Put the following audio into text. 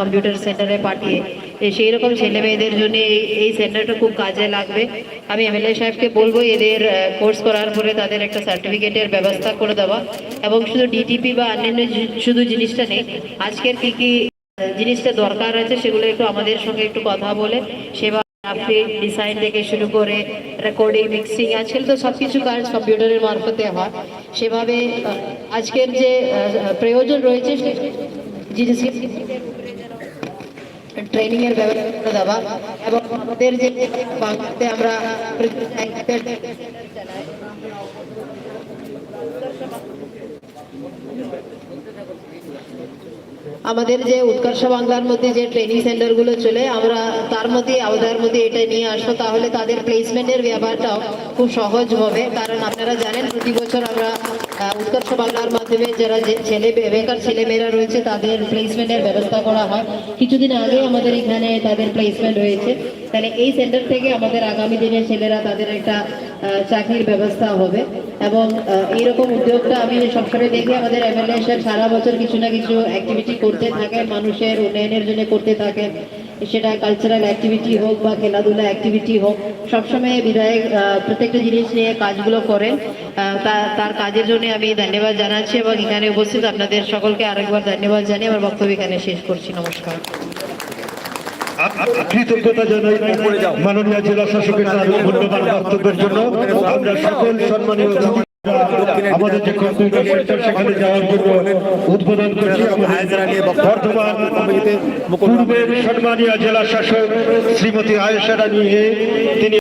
Computer সেন্টারে পাঠিয়ে সেই রকম ছেলে মেয়েদের জন্য এই এই সেন্টারটা খুব কাজে লাগবে। আমি এমএলএ সাহেবকে বলব, এদের কোর্স করার পরে তাদের একটা সার্টিফিকেটের ব্যবস্থা করে দেওয়া এবং শুধু ডিটিপি বা অন্যান্য শুধু জিনিসটা নেই, আজকের কি কি জিনিসটা দরকার আছে সেগুলো একটু আমাদের সঙ্গে একটু কথা বলে, সেবা ডিজাইন থেকে শুরু করে রেকর্ডিং মিক্সিং আজকাল তো সব কিছু কাজ কম্পিউটারের মারফতে হয়। সেভাবে আজকের যে প্রয়োজন রয়েছে, সে জিনিসকে ট্রেনিং এর ব্যবস্থা করে দেওয়া এবং আমাদের যে বাংলাতে আমরা আমাদের যে উৎকর্ষ বাংলার মধ্যে যে ট্রেনিং সেন্টারগুলো চলে, আমরা তার মধ্যে আওতার মধ্যে এটা নিয়ে আসব, তাহলে তাদের প্লেসমেন্টের ব্যাপারটাও খুব সহজ হবে। কারণ আপনারা জানেন, প্রতি বছর আমরা উৎকর্ষ বাংলার মাধ্যমে যারা ছেলে, বেকার ছেলেমেয়েরা রয়েছে, তাদের প্লেসমেন্টের ব্যবস্থা করা হয়। কিছুদিন আগে আমাদের এখানে তাদের প্লেসমেন্ট হয়েছে। তাহলে এই সেন্টার থেকে আমাদের আগামী দিনের ছেলেরা তাদের একটা চাকরির ব্যবস্থা হবে। এবং এইরকম উদ্যোগটা আমি সবসময় দেখি আমাদের এমএলএ সাহেব সারা বছর কিছু না কিছু অ্যাক্টিভিটি করতে থাকে মানুষের উন্নয়নের জন্য করতে থাকেন। সেটা কালচারাল অ্যাক্টিভিটি হোক বা খেলাধুলা অ্যাক্টিভিটি হোক, সবসময় বিধায়ক প্রত্যেকটা জিনিস নিয়ে কাজগুলো করেন। তা- তার কাজের জন্য আমি ধন্যবাদ জানাচ্ছি এবং এখানে উপস্থিত আপনাদের সকলকে আরেকবার ধন্যবাদ জানিয়ে আমার বক্তব্য এখানে শেষ করছি। নমস্কার। কৃতজ্ঞতা জানাই মাননীয় জেলা শাসকের মূল্যবান বক্তব্যের জন্য। আমরা সকল সম্মানীয় আমাদের যে কম্পিউটার সেন্টার, সেখানে যাওয়ার জন্য উদ্বোধন করছি। বর্ধমান পূর্বের সম্মানীয় জেলা শাসক শ্রীমতী আয়েশা রানী তিনি